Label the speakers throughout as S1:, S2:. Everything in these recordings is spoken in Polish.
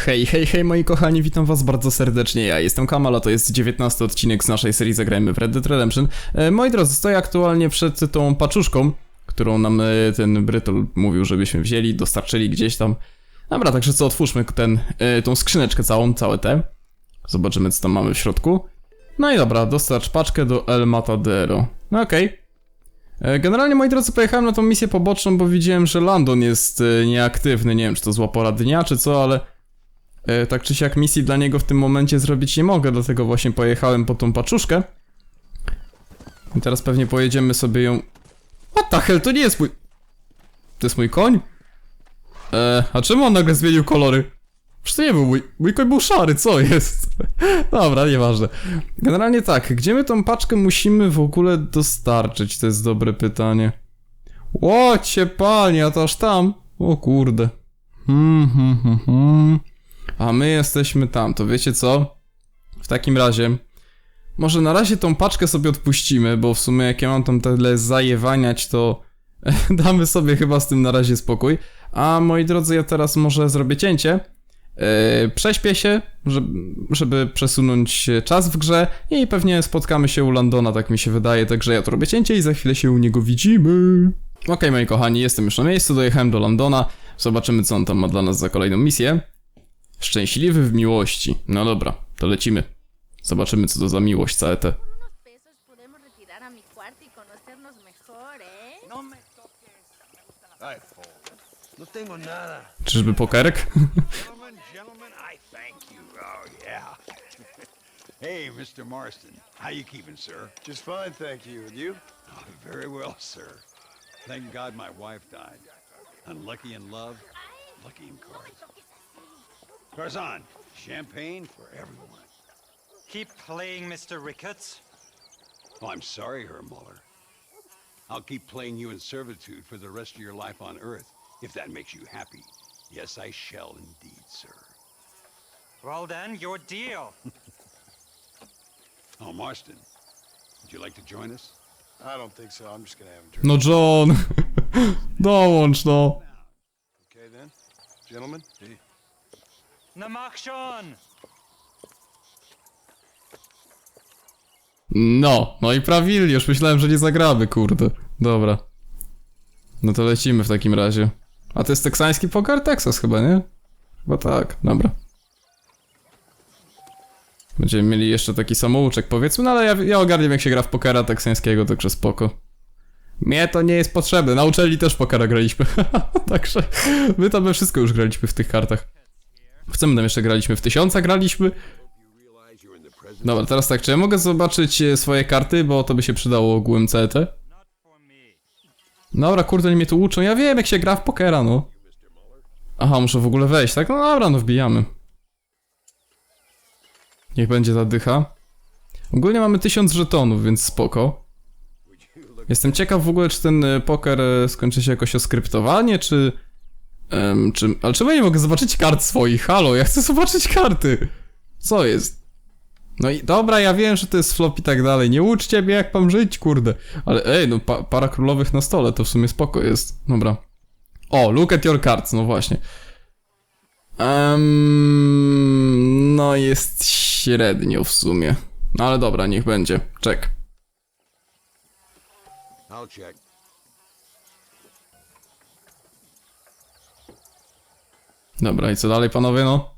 S1: Hej, hej, hej moi kochani, witam was bardzo serdecznie, ja jestem Kamal, a to jest 19 odcinek z naszej serii Zagrajmy w Red Dead Redemption. E, moi drodzy, stoję aktualnie przed tą paczuszką, którą nam e, ten Brytol mówił, żebyśmy wzięli, dostarczyli gdzieś tam. Dobra, także co, otwórzmy ten, e, tą skrzyneczkę całą, całe te. Zobaczymy co tam mamy w środku. No i dobra, dostarcz paczkę do El Matadero. No okej. E, Generalnie, moi drodzy, pojechałem na tą misję poboczną, bo widziałem, że Landon jest nieaktywny. Nie wiem, czy to zła pora dnia, czy co, ale tak czy siak misji dla niego w tym momencie zrobić nie mogę, dlatego właśnie pojechałem po tą paczuszkę. I teraz pewnie pojedziemy sobie ją... What the hell, to nie jest mój... To jest mój koń? E, a czemu on nagle zmienił kolory? Przecież to nie był mój... Mój koń był szary, co jest? Dobra, nieważne. Generalnie tak, gdzie my tą paczkę musimy w ogóle dostarczyć? To jest dobre pytanie. Łocie panie, a to aż tam? O kurde. Hmm, hmm, hmm, hmm. A my jesteśmy tam, to wiecie co? W takim razie... Może na razie tą paczkę sobie odpuścimy, bo w sumie jak ja mam tam tyle zajewaniać, to damy sobie chyba z tym na razie spokój. A moi drodzy, ja teraz może zrobię cięcie. Yy, prześpię się, żeby, żeby przesunąć czas w grze i pewnie spotkamy się u Landona, tak mi się wydaje, także ja to robię cięcie i za chwilę się u niego widzimy. Okej, moi kochani, jestem już na miejscu, dojechałem do Landona, zobaczymy co on tam ma dla nas za kolejną misję. Szczęśliwy w miłości. No dobra, to lecimy. Zobaczymy co to za miłość całe te. Czyżby pokerek?
S2: Hey, Mr. Marston. How you keeping, sir?
S3: Just fine, thank you. And you?
S2: Oh, very well, sir. Thank God my wife died. Unlucky in love, lucky in cards. Tarzan, champagne for everyone.
S4: Keep playing, Mr. Ricketts.
S2: Oh, I'm sorry, Herr Muller. I'll keep playing you in servitude for the rest of your life on Earth, if that makes you happy. Yes, I shall indeed, sir.
S4: Well then, your deal.
S2: Oh, Marston, would you like to join us?
S3: I don't think so. I'm just gonna have a drink.
S1: No John! Dołącz no!
S3: Okay then, gentlemen.
S4: Namakshon!
S1: No, no i prawilnie, już myślałem, że nie zagramy, kurde. Dobra. No to lecimy w takim razie. A to jest teksański poker? Texas chyba, nie? Chyba tak, dobra. Będziemy mieli jeszcze taki samouczek, powiedzmy, no ale ja, ja ogarniam jak się gra w pokera teksańskiego, także spoko. Mnie to nie jest potrzebne, na uczelni też pokera graliśmy, także my tam we wszystko już graliśmy w tych kartach. W co my tam jeszcze graliśmy? W tysiąca graliśmy? Dobra, teraz tak, czy ja mogę zobaczyć e, swoje karty, bo to by się przydało ogółem CET? Dobra, kurde, oni mnie tu uczą, ja wiem jak się gra w pokera, no. Aha, muszę w ogóle wejść, tak? No dobra, no wbijamy. Niech będzie ta dycha. Ogólnie mamy 1000 żetonów, więc spoko. Jestem ciekaw w ogóle, czy ten e, poker e, skończy się jakoś oskryptowanie, czy... em, czy... Ale czemu ja nie mogę zobaczyć kart swoich? Halo, ja chcę zobaczyć karty! Co jest? No i dobra, ja wiem, że to jest flop i tak dalej. Nie uczcie mnie, jak mam żyć, kurde. Ale ej, no pa para królowych na stole, to w sumie spoko jest. Dobra. O, look at your cards, no właśnie. Um, no jest średnio w sumie. No ale dobra, niech będzie. Czek.
S2: I'll check.
S1: Dobra, i co dalej, panowie, no?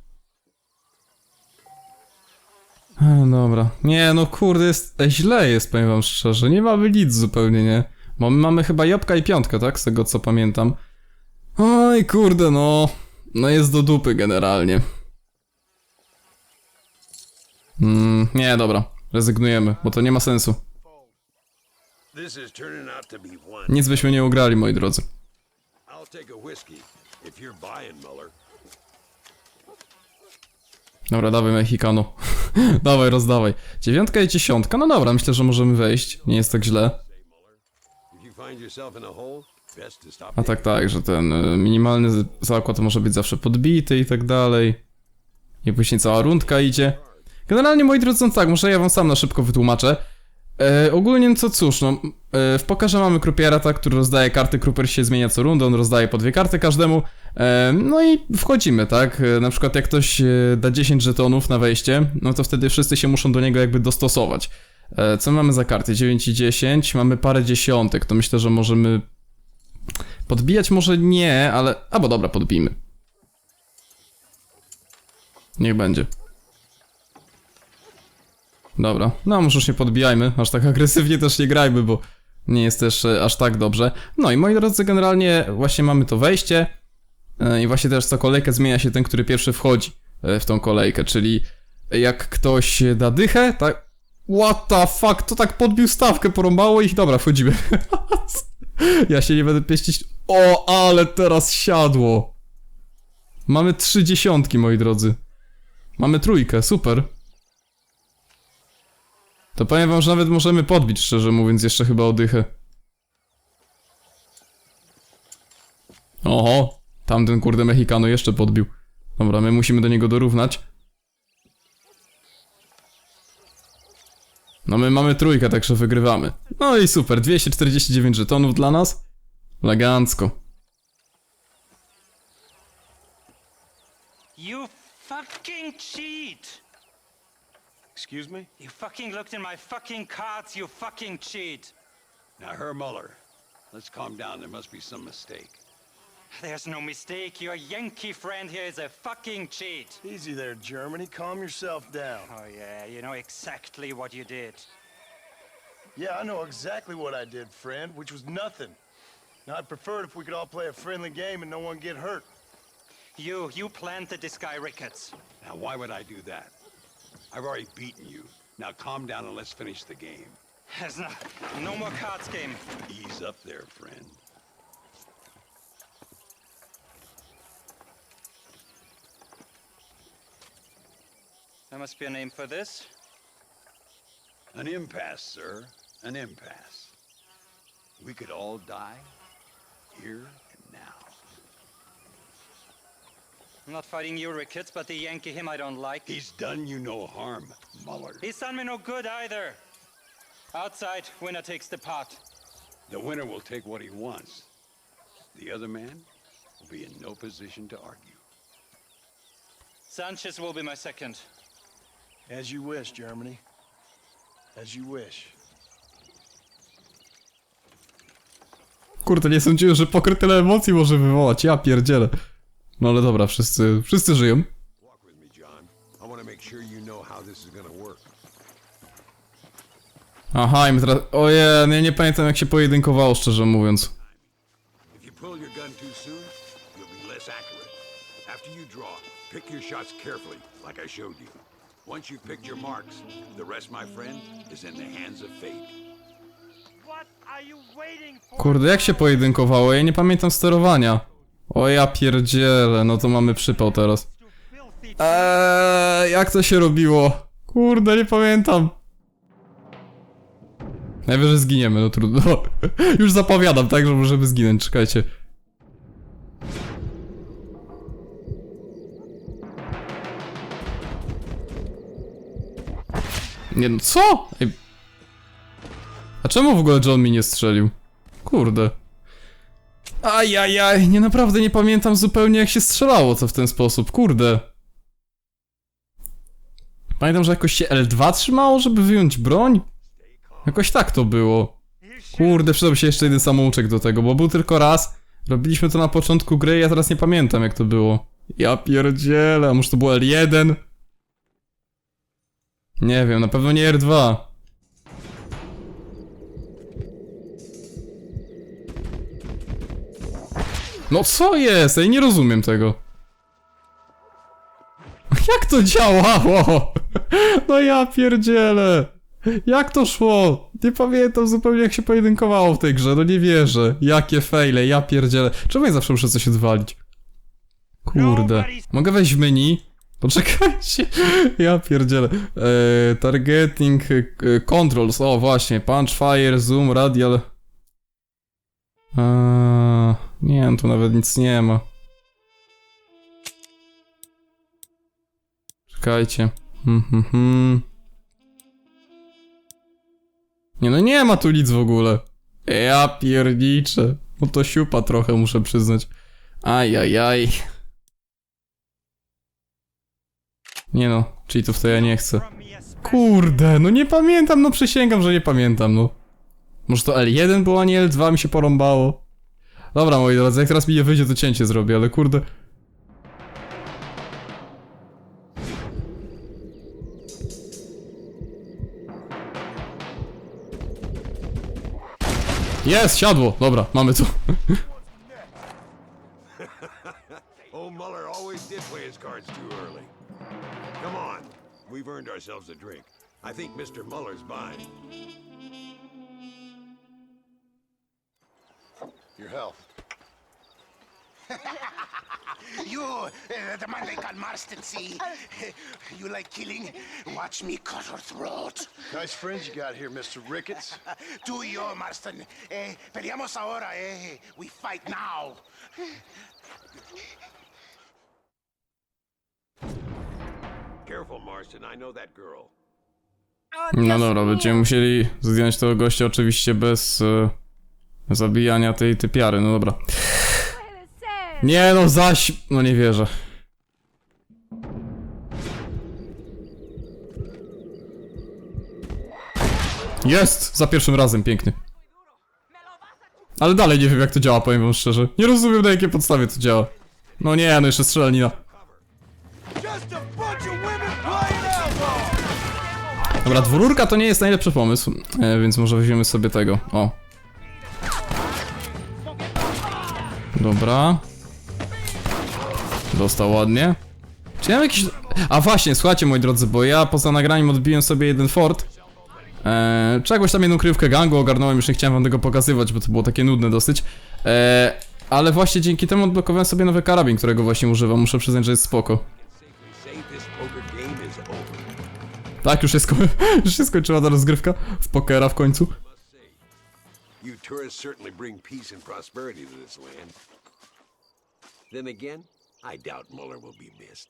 S1: E, dobra. Nie, no kurde, jest e, źle jest, powiem wam szczerze. Nie mamy nic zupełnie, nie? Bo my mamy chyba jabłka i piątkę, tak? Z tego co pamiętam. Oj, kurde, no. No jest do dupy generalnie. Mm, nie, dobra. Rezygnujemy, bo to nie ma sensu.
S2: This is turning out to be one.
S1: Nic byśmy nie ugrali, moi drodzy.
S2: I'll take a whiskey if you're buying, Muller.
S1: Dobra, dawaj Mexicano. dawaj, rozdawaj. Dziewiątka i dziesiątka, no dobra, myślę, że możemy wejść. Nie jest tak źle.
S2: A
S1: tak, tak, że ten y, minimalny zakład może być zawsze podbity i tak dalej. I później cała rundka idzie. Generalnie, moi drodzy, no tak, może ja wam sam na szybko wytłumaczę. E, ogólnie no co cóż, no, e, w pokerze mamy krupiera, tak, który rozdaje karty, kruper się zmienia co rundę, on rozdaje po dwie karty każdemu, e, no i wchodzimy, tak, e, na przykład jak ktoś e, da 10 żetonów na wejście, no to wtedy wszyscy się muszą do niego jakby dostosować. E, co mamy za karty? 9 i 10, mamy parę dziesiątek, to myślę, że możemy podbijać, może nie, ale, albo dobra, podbijmy. Niech będzie. Dobra, no może już nie podbijajmy, aż tak agresywnie też nie grajmy, bo nie jest też e, aż tak dobrze. No i moi drodzy, generalnie właśnie mamy to wejście e, i właśnie też co kolejkę zmienia się ten, który pierwszy wchodzi e, w tą kolejkę, czyli jak ktoś da dychę, tak... What the fuck, to tak podbił stawkę, porąbało ich, dobra, wchodzimy. ja się nie będę pieścić... O, ale teraz siadło. Mamy trzy dziesiątki, moi drodzy. Mamy trójkę, super. To powiem wam, że nawet możemy podbić, szczerze mówiąc, jeszcze chyba odychę. Oho, tamten kurde Mexikano jeszcze podbił. Dobra, my musimy do niego dorównać. No my mamy trójkę, także wygrywamy. No i super, 249 żetonów dla nas. Elegancko.
S4: You fucking cheat!
S3: Excuse me?
S4: You fucking looked in my fucking cards, you fucking cheat!
S2: Now, Herr Muller, let's calm down. There must be some mistake.
S4: There's no mistake, your Yankee friend here is a fucking cheat!
S3: Easy there, Germany. Calm yourself down.
S4: Oh yeah, you know exactly what you did.
S3: Yeah, I know exactly what I did, friend, which was nothing. Now, I'd prefer it if we could all play a friendly game and no one get hurt.
S4: You, you planted this guy Ricketts.
S2: Now, why would I do that? I've already beaten you. Now, calm down and let's finish the game.
S4: There's no, no more cards game.
S2: Ease up there, friend.
S4: There must be a name for this.
S2: An impasse, sir. An impasse. We could all die here and now.
S4: I'm not fighting you, Ricketts, but the Yankee him I don't like.
S2: He's done you no harm, Muller.
S4: He's done me no good either. Outside, winner takes the pot.
S2: The winner will take what he wants. The other man will be in no position to argue.
S4: Sanchez will be my second.
S3: As you wish, Germany. As you wish.
S1: Kurde, nie sądziłem, że poker tyle emocji może wywołać, ja pierdzielę. No ale dobra, wszyscy, wszyscy żyją. Aha, i my teraz... Ojej, no ja nie pamiętam jak się pojedynkowało, szczerze mówiąc.
S5: Pick your shots carefully, like I showed you. Once you've picked your marks, the rest, my friend, is in the hands of fate.
S4: What are you waiting for?
S1: Kurde, jak się pojedynkowało? Ja nie pamiętam sterowania. O ja pierdzielę, no to mamy przypał teraz. Eee, jak to się robiło? Kurde, nie pamiętam. Najwyżej zginiemy, no trudno. Już zapowiadam, tak, że możemy zginąć, czekajcie. Nie no, co? Ej. A czemu w ogóle John mi nie strzelił? Kurde. Ajajaj, nie naprawdę nie pamiętam zupełnie jak się strzelało co w ten sposób, kurde. Pamiętam, że jakoś się L2 trzymało, żeby wyjąć broń? Jakoś tak to było. Kurde, przydał się jeszcze jeden samouczek do tego, bo był tylko raz. Robiliśmy to na początku gry, ja teraz nie pamiętam jak to było. Ja pierdzielę, a może to było L1? Nie wiem, na pewno nie R2. No co jest? Ja nie rozumiem tego. Jak to działało? No ja pierdzielę. Jak to szło? Nie pamiętam zupełnie jak się pojedynkowało w tej grze, no nie wierzę. Jakie fejle, ja pierdzielę. Czemu ja zawsze muszę coś odwalić? Kurde. Mogę wejść w menu? Poczekajcie. Ja pierdzielę. Eee, targeting, e, controls, o właśnie. Punch, fire, zoom, radial. Eee, nie, no tu nawet nic nie ma. Czekajcie. Hmm, hmm, hmm. no nie ma tu nic w ogóle. Ja pierniczę. No to siupa trochę, muszę przyznać. Ajajaj. Nie no, cheatów to ja nie chcę. Kurde, no nie pamiętam, no przysięgam, że nie pamiętam, no. Może to L1 było, a nie L2 mi się porąbało. Dobra, moi drodzy, jak teraz mi nie wyjdzie, to cięcie zrobię, ale kurde. Jest, siadło. Dobra, mamy to.
S5: Muller always did play his. Come on. We've earned ourselves a drink. I think Mr. Muller's buying.
S3: Your health.
S6: You, uh, the man they call Marston, see? You like killing? Watch me cut her throat.
S3: Nice friends you got here, Mr. Ricketts.
S6: Tú y yo, Marston. Eh, peleamos ahora, eh. We fight now.
S5: Careful, Marston. I know that girl.
S1: No dobra, będziemy musieli zdjąć tego gościa oczywiście bez e, zabijania tej typiary, no dobra. Nie no, zaś... No nie wierzę. Jest! Za pierwszym razem, piękny. Ale dalej nie wiem jak to działa, powiem wam szczerze. Nie rozumiem na jakiej podstawie to działa. No nie, no jeszcze strzelanina. Dobra, dwururka to nie jest najlepszy pomysł, e, więc może weźmiemy sobie tego. O. Dobra. Dostał ładnie. Czy ja mam jakiś... A właśnie, słuchajcie moi drodzy, bo ja poza nagraniem odbiłem sobie jeden fort. Eee, czegoś tam jedną kryjówkę gangu ogarnąłem, już nie chciałem wam tego pokazywać, bo to było takie nudne dosyć. Eee, ale właśnie dzięki temu odblokowałem sobie nowy karabin, którego właśnie używam. Muszę przyznać, że jest spoko. Tak, już jest, sko- już się skończyła ta rozgrywka w pokera w końcu.
S5: You tourists certainly bring peace and prosperity to this land. Then again, I doubt Muller will be missed.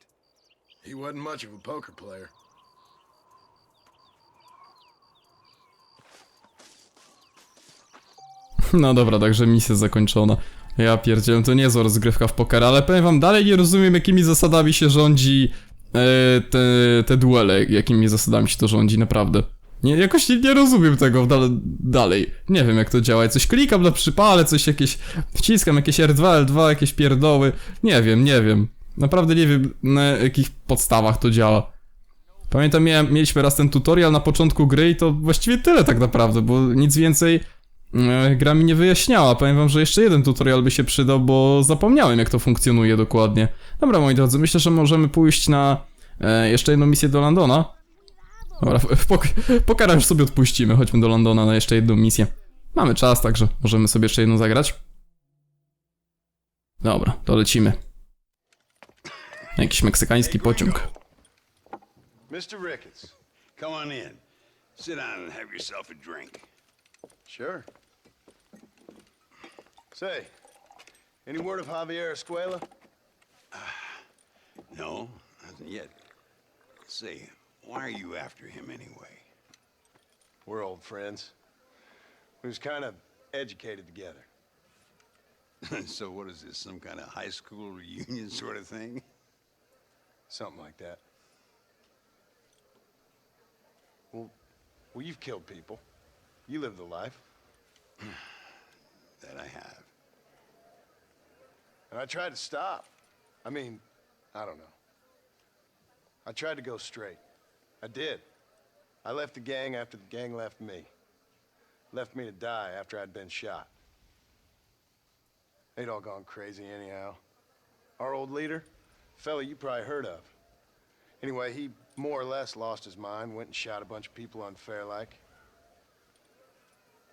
S3: He wasn't much of a poker player.
S1: No dobra, także misja zakończona. Ja pierdzielę, to niezła rozgrywka w pokera, ale powiem wam, dalej nie rozumiem jakimi zasadami się rządzi e, te, te duele, jakimi zasadami się to rządzi, naprawdę. Nie, jakoś nie, nie rozumiem tego dale, dalej. Nie wiem jak to działa, coś klikam na przypale, coś jakieś wciskam, jakieś R2, L2, jakieś pierdoły. Nie wiem, nie wiem. Naprawdę nie wiem na jakich podstawach to działa. Pamiętam, miałem, mieliśmy raz ten tutorial na początku gry i to właściwie tyle tak naprawdę, bo nic więcej e, gra mi nie wyjaśniała. Powiem wam, że jeszcze jeden tutorial by się przydał, bo zapomniałem jak to funkcjonuje dokładnie. Dobra, moi drodzy, myślę, że możemy pójść na e, jeszcze jedną misję do Londona. Dobra, pok pokara już sobie odpuścimy, chodźmy do Londona na jeszcze jedną misję. Mamy czas, także możemy sobie jeszcze jedną zagrać. Dobra, to lecimy. Jakiś meksykański pociąg.
S3: Mr. Ricketts.
S2: Come on in. Sit down and have yourself a drink.
S3: Sure. Say, any word of Javier Escuela?
S2: No, hasn't yet. Say, why are you after him anyway?
S3: We're old friends. We was kind of educated together.
S2: so what is this, some kind of high school reunion sort of thing?
S3: Something like that. Well, well, you've killed people. You lived the life.
S2: That I have.
S3: And I tried to stop. I mean, I don't know. I tried to go straight. I did. I left the gang after the gang left me. Left me to die after I'd been shot. They'd all gone crazy anyhow. Our old leader, fella you probably heard of. Anyway, he more or less lost his mind, went and shot a bunch of people unfair like.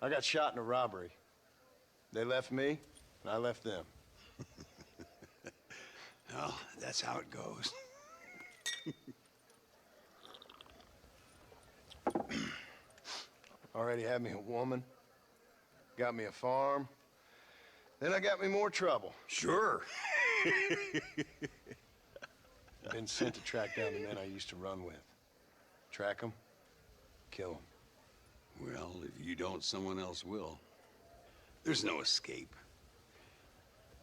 S3: I got shot in a robbery. They left me, and I left them.
S2: Well, that's how it goes.
S3: Already had me a woman, got me a farm. Then I got me more trouble.
S2: Sure.
S3: Been sent to track down the men I used to run with. Track them, kill them.
S5: Well, if you don't, someone else will. There's no escape.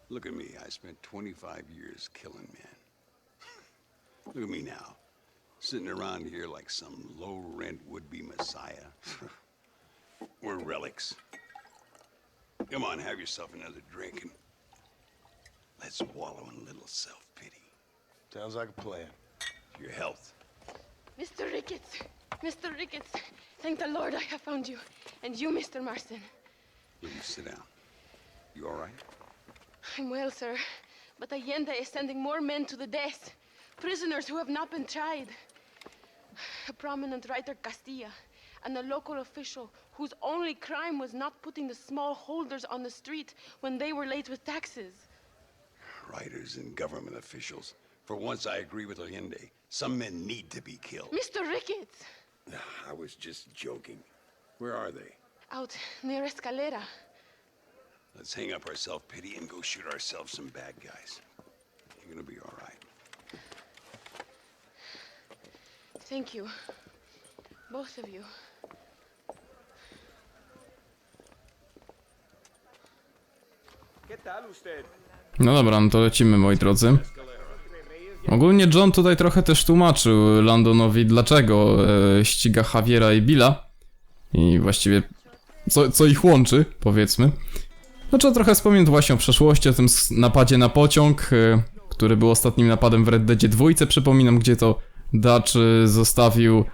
S5: Look at me. I spent 25 years killing men. Look at me now. Sitting around here like some low rent would be messiah. We're relics. Come on, have yourself another drink and let's wallow in a little self pity.
S3: Sounds like a plan.
S5: Your health.
S7: Mr. Ricketts, Mr. Ricketts, thank the Lord I have found you. And you, Mr. Marston.
S5: Will you sit down? You all right?
S7: I'm well, sir. But Allende is sending more men to the death. Prisoners who have not been tried. A prominent writer, Castilla, and a local official whose only crime was not putting the small holders on the street when they were late with taxes.
S5: Writers and government officials. For once, I agree with Allende. Some men need to be killed.
S7: Mr. Ricketts!
S5: I was just joking. Where are they?
S7: Out near Escalera.
S5: Let's hang up our self-pity and go shoot ourselves some bad guys. You're gonna be all right.
S7: Thank you. Both of you.
S1: No dobra, no to lecimy, moi drodzy. Ogólnie John tutaj trochę też tłumaczył Landonowi, dlaczego e, ściga Javiera i Billa. I właściwie co, co ich łączy, powiedzmy. No trzeba trochę wspomnieć właśnie o przeszłości, o tym napadzie na pociąg, e, który był ostatnim napadem w Red Deadzie dwójce, przypominam, gdzie to Dutch e, zostawił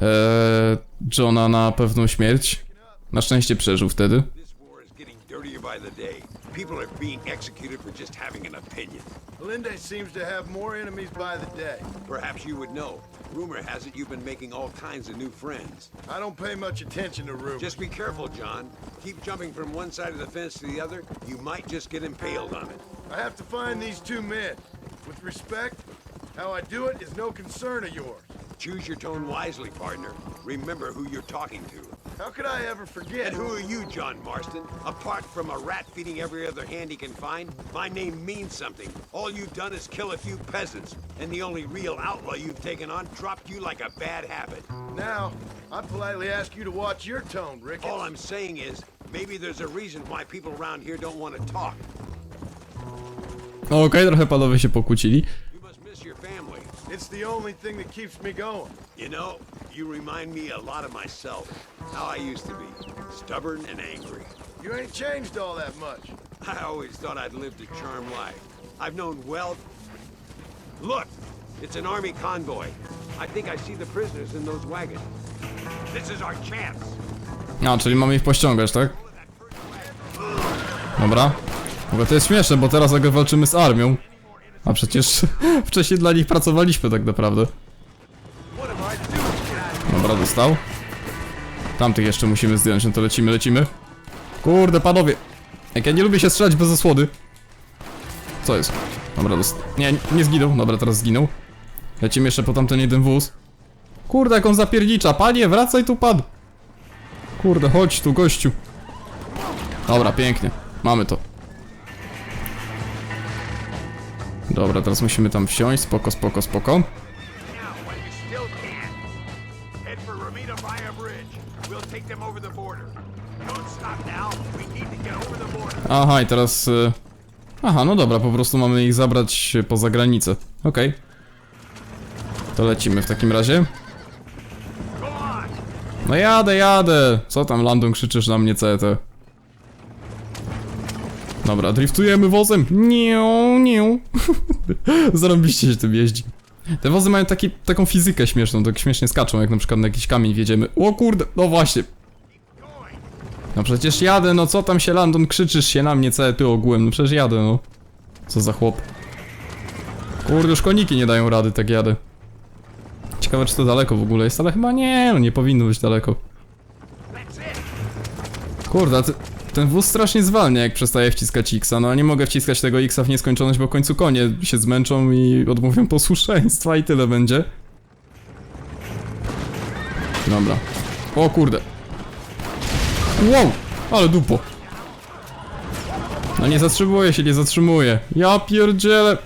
S1: e, Johna na pewną śmierć. Na szczęście przeżył wtedy.
S5: This war is getting dirtier by the day. People are being executed for just having an opinion.
S3: Melinda seems to have more enemies by the day.
S5: Perhaps you would know. Rumor has it you've been making all kinds of new friends.
S3: I don't pay much attention to rumors.
S5: Just be careful, John. Keep jumping from one side of the fence to the other. You might just get impaled on it.
S3: I have to find these two men. With respect, how I do it is no concern of yours.
S5: Choose your tone wisely, partner. Remember who you're talking to.
S3: How could I ever forget?
S5: And who are you, John Marston? Apart from a rat feeding every other hand he can find, my name means something. All you've done is kill a few peasants, and the only real outlaw you've taken on dropped you like a bad habit.
S3: Now, I politely ask you to watch your tone, Ricketts.
S5: All I'm saying is, maybe there's a reason why people around here don't want to talk.
S1: Okej, trochę panowie się pokłócili.
S5: Family.
S3: It's the only thing that keeps me going.
S5: You know, you remind me a lot of myself. How I used to be. Stubborn and angry.
S3: You ain't changed all that much.
S5: I always thought I'd lived a charmed life. I've known wealth. Look, it's an army convoy. I think I see the prisoners in those wagons. This is our chance.
S1: A, czyli mamy ich pościągać, tak? Dobra. Bo to jest śmieszne, bo teraz nagle walczymy z armią. A przecież wcześniej dla nich pracowaliśmy tak naprawdę. Dobra, dostał. Tamtych jeszcze musimy zdjąć, no to lecimy, lecimy. Kurde, panowie. Jak ja nie lubię się strzelać bez osłody. Co jest? Dobra, dost... Nie, nie zginął. Dobra, teraz zginął. Lecimy jeszcze po tamten jeden wóz. Kurde, jak on zapiernicza. Panie, wracaj tu, pan. Kurde, chodź tu, gościu. Dobra, pięknie. Mamy to. Dobra, teraz musimy tam wsiąść. Spoko, spoko, spoko. Aha, i teraz... y, Aha, no dobra, po prostu mamy ich zabrać y, poza granicę. Okej. To lecimy w takim razie. No jadę, jadę! Co tam, Landon, krzyczysz na mnie CT? Dobra, driftujemy wozem. Niu, niu. Zarąbiście się tym jeździ. Te wozy mają taki, taką fizykę śmieszną, tak śmiesznie skaczą, jak na przykład na jakiś kamień wjedziemy. O kurde, no właśnie. No przecież jadę, no co tam się Landon, krzyczysz się na mnie całe ty ogółem, no przecież jadę, no. Co za chłop. Kurde, już koniki nie dają rady, tak jadę. Ciekawe, czy to daleko w ogóle jest, ale chyba nie, no nie powinno być daleko. Kurde, ty, ten wóz strasznie zwalnia, jak przestaje wciskać X-a. No a nie mogę wciskać tego X-a w nieskończoność, bo w końcu konie się zmęczą i odmówią posłuszeństwa i tyle będzie. Dobra. O kurde. Wow, ale dupo. No nie zatrzymuje się, nie zatrzymuje. Ja pierdzielę.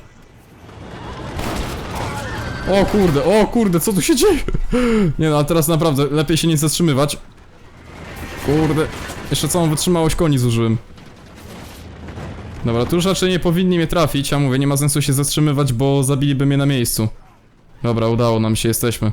S1: O kurde, o kurde, co tu się dzieje? Nie no, a teraz naprawdę lepiej się nie zatrzymywać. Kurde, jeszcze całą wytrzymałość koni zużyłem. Dobra, tu już raczej nie powinni mnie trafić, a mówię, nie ma sensu się zatrzymywać, bo zabiliby mnie na miejscu. Dobra, udało nam się, jesteśmy.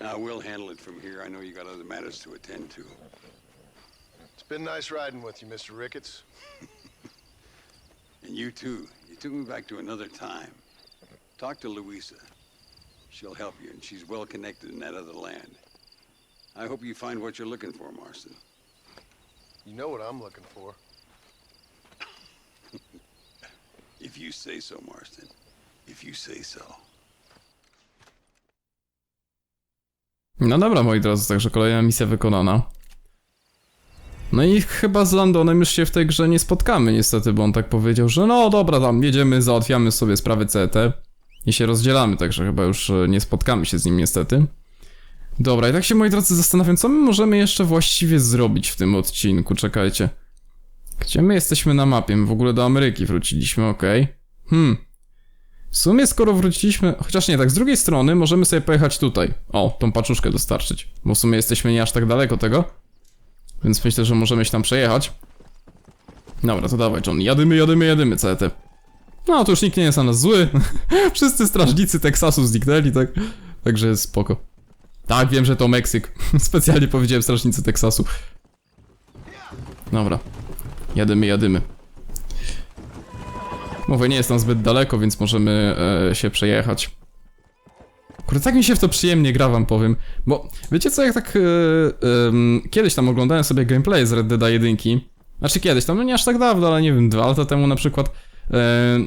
S5: Now, we'll handle it from here. I know you got other matters to attend to.
S3: It's been nice riding with you, Mr. Ricketts.
S5: And you too. You took me back to another time. Talk to Louisa. She'll help you, and she's well connected in that other land. I hope you find what you're looking for, Marston.
S3: You know what I'm looking for.
S5: If you say so, Marston. If you say so.
S1: No dobra, moi drodzy, także kolejna misja wykonana. No i chyba z Landonem już się w tej grze nie spotkamy niestety, bo on tak powiedział, że no dobra, tam jedziemy, załatwiamy sobie sprawy CT i się rozdzielamy, także chyba już e, nie spotkamy się z nim niestety. Dobra, i tak się moi drodzy zastanawiam, co my możemy jeszcze właściwie zrobić w tym odcinku, czekajcie. Gdzie my jesteśmy na mapie? My w ogóle do Ameryki wróciliśmy, okej. Hmm. W sumie skoro wróciliśmy, chociaż nie, tak z drugiej strony możemy sobie pojechać tutaj. O, tą paczuszkę dostarczyć. Bo w sumie jesteśmy nie aż tak daleko tego. Więc myślę, że możemy się tam przejechać. Dobra, to dawaj John, jadymy, jadymy, jadymy, CT. No, to już nikt nie jest na nas zły. Wszyscy strażnicy Teksasu zniknęli, tak? Także spoko. Tak, wiem, że to Meksyk. Specjalnie powiedziałem strażnicy Teksasu. Dobra. Jadymy, jadymy. Mówię, nie jest tam zbyt daleko, więc możemy e, się przejechać. Kurde, tak mi się w to przyjemnie gra, wam powiem. Bo wiecie co, jak tak e, em, kiedyś tam oglądałem sobie gameplay z Red Dead 1. Znaczy kiedyś tam, no nie aż tak dawno, ale nie wiem, dwa lata temu na przykład. E,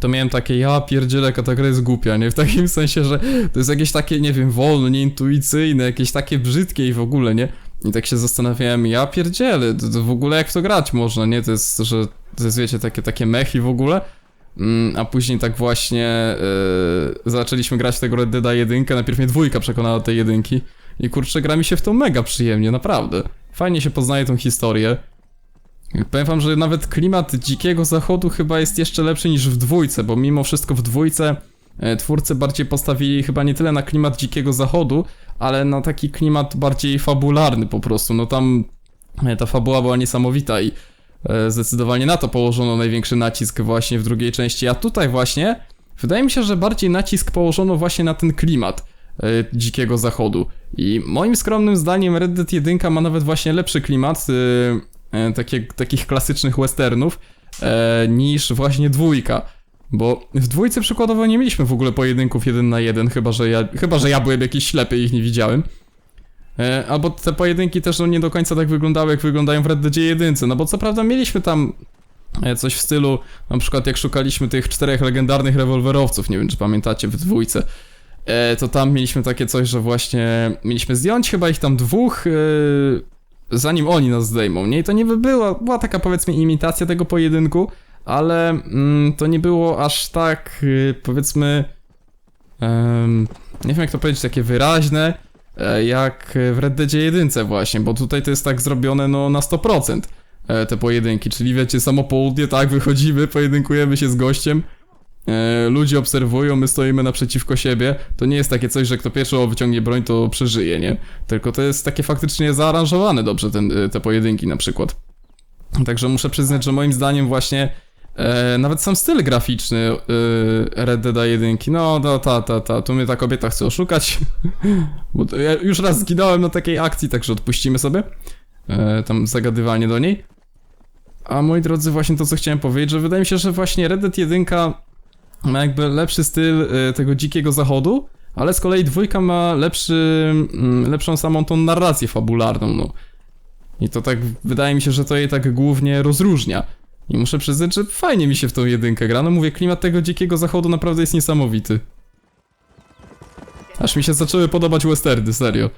S1: to miałem takie, ja pierdzielę, ta gra jest głupia, nie? W takim sensie, że to jest jakieś takie, nie wiem, wolne, nieintuicyjne, jakieś takie brzydkie i w ogóle, nie? I tak się zastanawiałem, ja pierdzielę, to, to w ogóle jak w to grać można, nie? To jest, że to jest, wiecie, takie, takie mechy w ogóle. Mm, a później tak właśnie yy, zaczęliśmy grać w tego Red Dead 1, najpierw mnie dwójka przekonała tej jedynki. I kurczę, gra mi się w to mega przyjemnie, naprawdę. Fajnie się poznaje tą historię. Powiem wam, że nawet klimat dzikiego zachodu chyba jest jeszcze lepszy niż w dwójce, bo mimo wszystko w dwójce twórcy bardziej postawili chyba nie tyle na klimat dzikiego zachodu, ale na taki klimat bardziej fabularny po prostu. No tam e, ta fabuła była niesamowita i e, zdecydowanie na to położono największy nacisk właśnie w drugiej części, a tutaj właśnie wydaje mi się, że bardziej nacisk położono właśnie na ten klimat e, dzikiego zachodu. I moim skromnym zdaniem Red Dead 1 ma nawet właśnie lepszy klimat e, e, takie, takich klasycznych westernów e, niż właśnie dwójka. Bo w dwójce przykładowo nie mieliśmy w ogóle pojedynków jeden na jeden, chyba że ja, chyba, że ja byłem jakiś ślepy i ich nie widziałem. E, albo te pojedynki też no, nie do końca tak wyglądały, jak wyglądają w Red Deadzie 1, no bo co prawda mieliśmy tam e, coś w stylu, na przykład jak szukaliśmy tych czterech legendarnych rewolwerowców, nie wiem czy pamiętacie, w dwójce, e, to tam mieliśmy takie coś, że właśnie mieliśmy zdjąć chyba ich tam dwóch, e, zanim oni nas zdejmą, nie? I to nie by była, była taka powiedzmy imitacja tego pojedynku, ale mm, to nie było aż tak, y, powiedzmy, nie wiem jak to powiedzieć, takie wyraźne, e, jak w Red Deadzie 1 właśnie, bo tutaj to jest tak zrobione no na 100% e, te pojedynki, czyli wiecie, samo południe, tak, wychodzimy, pojedynkujemy się z gościem, e, ludzie obserwują, my stoimy naprzeciwko siebie, to nie jest takie coś, że kto pierwszy wyciągnie broń, to przeżyje, nie? Tylko to jest takie faktycznie zaaranżowane dobrze ten, e, te pojedynki na przykład. Także muszę przyznać, że moim zdaniem właśnie e, nawet sam styl graficzny e, Red Dead 1, no to ta, ta, ta, tu mnie ta kobieta chce oszukać, bo to ja już raz zginąłem na takiej akcji, także odpuścimy sobie e, tam zagadywanie do niej. A moi drodzy, właśnie to co chciałem powiedzieć, że wydaje mi się, że właśnie Red Dead 1 ma jakby lepszy styl e, tego dzikiego zachodu, ale z kolei dwójka ma lepszy, mm, lepszą samą tą narrację fabularną, no. I to tak, wydaje mi się, że to jej tak głównie rozróżnia. I muszę przyznać, że fajnie mi się w tą jedynkę gra. No mówię, klimat tego dzikiego zachodu naprawdę jest niesamowity. Aż mi się zaczęły podobać westerny, serio.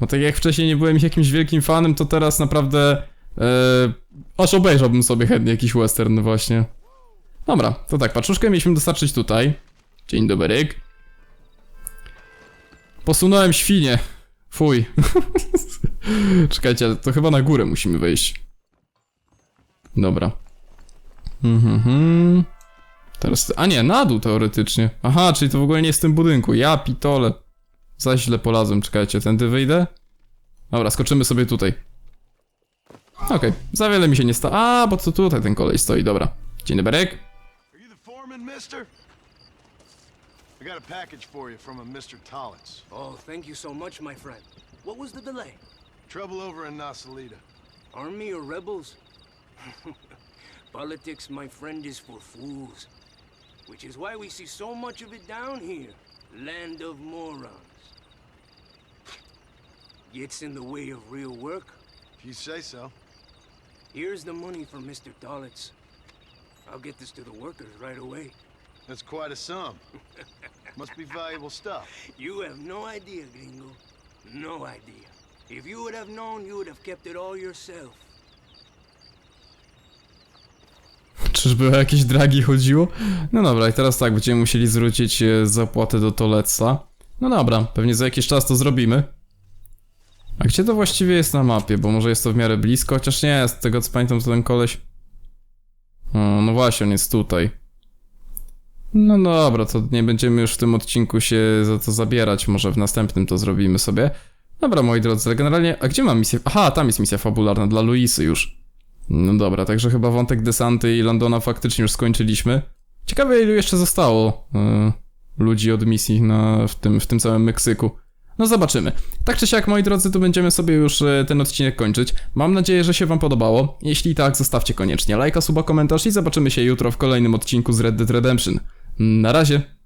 S1: Bo tak jak wcześniej nie byłem ich jakimś wielkim fanem, to teraz naprawdę... E, aż obejrzałbym sobie chętnie jakiś western właśnie. Dobra, to tak, paczuszkę mieliśmy dostarczyć tutaj. Dzień dobry. Posunąłem świnię. Fuj. Czekajcie, to chyba na górę musimy wejść. Dobra. Mhm. Teraz. A nie, na dół teoretycznie. Aha, czyli to w ogóle nie jest w tym budynku. Ja pitole. Za źle polazłem, czekajcie, tędy wyjdę? Dobra, skoczymy sobie tutaj. Okej, za wiele mi się nie stało. A, bo co tutaj ten kolej stoi, dobra. Dzień dobry.
S3: I got a package for you from a Mr. Tollitz.
S8: Oh, thank you so much, my friend. What was the delay?
S3: Trouble over in Nasalita.
S8: Army or rebels? Politics, my friend, is for fools. Which is why we see so much of it down here. Land of morons. Gets in the way of real work.
S3: If you say so.
S8: Here's the money for Mr. Dollitz. I'll get this to the workers right away.
S3: That's quite a sum. Must be valuable stuff.
S8: You have no idea, gringo. No idea. If you would have known, you would have kept it all yourself.
S1: Czyżby o jakieś dragi chodziło? No dobra, i teraz tak, będziemy musieli zwrócić e, zapłatę do Toleca. No dobra, pewnie za jakiś czas to zrobimy. A gdzie to właściwie jest na mapie? Bo może jest to w miarę blisko, chociaż nie, z tego co pamiętam to ten koleś... O, no właśnie, on jest tutaj. No dobra, to nie będziemy już w tym odcinku się za to zabierać, może w następnym to zrobimy sobie. Dobra, moi drodzy, generalnie, a gdzie mam misję? Aha, tam jest misja fabularna dla Luisy już. No dobra, także chyba wątek Desanty i Londona faktycznie już skończyliśmy. Ciekawe ilu jeszcze zostało e, ludzi od misji na, w, tym, w tym całym Meksyku. No zobaczymy. Tak czy siak, moi drodzy, tu będziemy sobie już e, ten odcinek kończyć. Mam nadzieję, że się wam podobało. Jeśli tak, zostawcie koniecznie lajka, suba, komentarz i zobaczymy się jutro w kolejnym odcinku z Red Dead Redemption. Na razie.